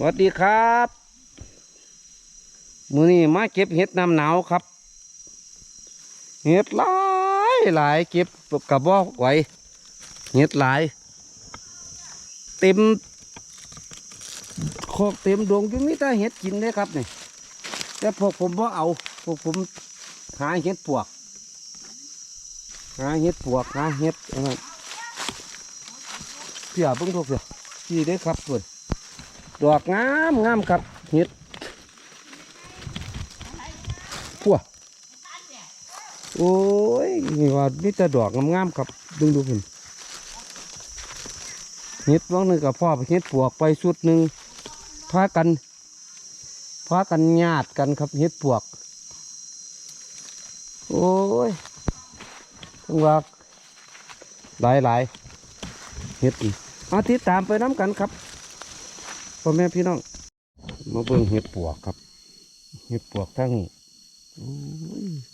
สวัสดีครับ มือนี้มาเก็บเห็ดน้ำหนาวครับ เห็ดหลายหลายเก็บกระบอกไหวเห็ดหลาย เต็มโคอกเต็มดวงยู่มีแต่เห็ดกินเลยครับนี่แต่พวกผมบ่เอาพวกผมหาเห็ดปวกหาเห็ดปวกหาเห็ดอันนั้นเพี่อาเพิ่งพวกเพี่ยพี่ได้ครับเพื่อน ดอกงามงามครับเห็ดพัวโอ้ยนี่ว่ามีแต่ดอกงามๆครับดึงดูคุณเห็ดว่างหนึ่งกับพ่อไปเห็ดปวกไปสุดหนึ่งพากันพากันญาติกันครับเห็ดปวก โอ้ยทั้งว่าหลายหลายเห็ดอีกอาทิติดตามไปน้ำกันครับ พ่อแม่พี่น้องมาเบิ่งเห็ดปวกครับ เห็ดปวกทั้งนี้ย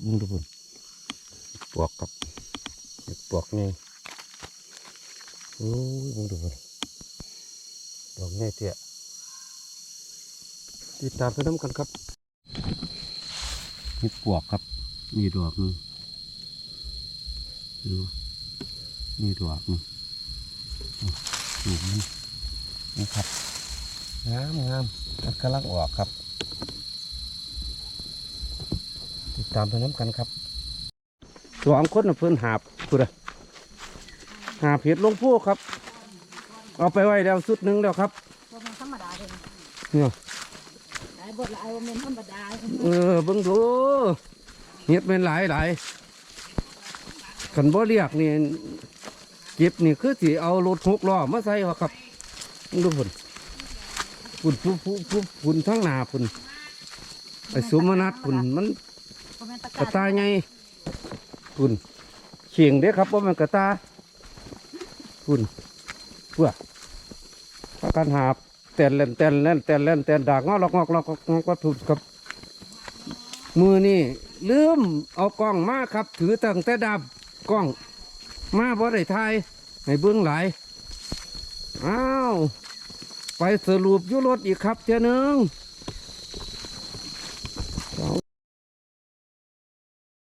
มึงดูบุญปวกครับเห็ดปวกนี่โอ้ยมึงดูบุญดอกนี่เตี้ยติดตามไปน้ำกันครับเห็ดปวกครับมีดอกนึงดูมีดอกนึงอะดูมันนะครับ งามงามมันกำลังออกครับ ติดตามไปน้ำกันครับสองคนน่ะเพื่อนหาบพูดอะหาบเห็ดลงพูครับ เอาไปไว้แล้วสุดหนึ่งแล้วครับบ่แม่นธรรมดาเด้อเนี่ยหลายบทหลายบ่แม่นธรรมดาเออเบิ่งดูเห็ดเป็นหลายหลายขันบ่เรียกนี่เก็บนี่คือสิเอารถหกล้อมาใส่เอาครับเบิ่งดูพุ่น พุ่นพุ่นพุ่นพุ่นพุ่นทั้งหนาพุ่นไอ้สุมานัดพุ่นมันกระกาตาไงพุ่นเขียงเด้ครับว่ามันกระตาพุ่นเพื่อพากันหาบแตนเล่นแตนเล่นแตนเล่นแตนดากงอกลอกงอกลอกงอกวัตถุกับ มือนี่ลืมเอากล้องมาครับ ถือตั้งแต่ดับกล้องมาบ่ได้ทายให้เบื้องหลายอ้าว ไปสรุปยุรถอีกครับเจ้าหนึ่ง